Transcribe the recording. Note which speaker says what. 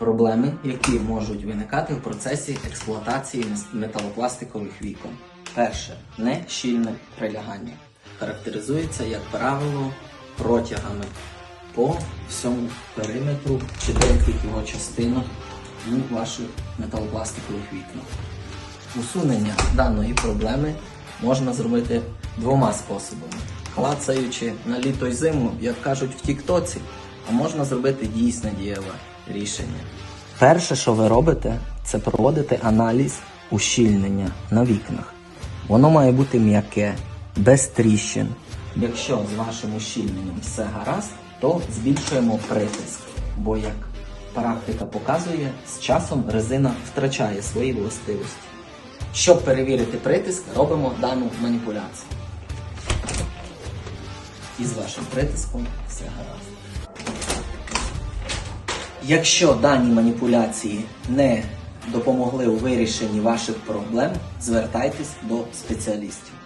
Speaker 1: Проблеми, які можуть виникати в процесі експлуатації металопластикових вікон. Перше нещільне прилягання. Характеризується, як правило, протягами по всьому периметру чи деяких його частинах у ваших металопластикових вікнах. Усунення даної проблеми можна зробити двома способами: клацаючи на літо й зиму, як кажуть в Тіктоці, а можна зробити дійсне дієве рішення. Перше, що ви робите, це проводити аналіз ущільнення на вікнах. Воно має бути м'яке, без тріщин. Якщо з вашим ущільненням все гаразд, то збільшуємо притиск, бо як практика показує, з часом резина втрачає свої властивості. Щоб перевірити притиск, робимо дану маніпуляцію. І з вашим притиском все гаразд. Якщо дані маніпуляції не допомогли у вирішенні ваших проблем, звертайтесь до спеціалістів.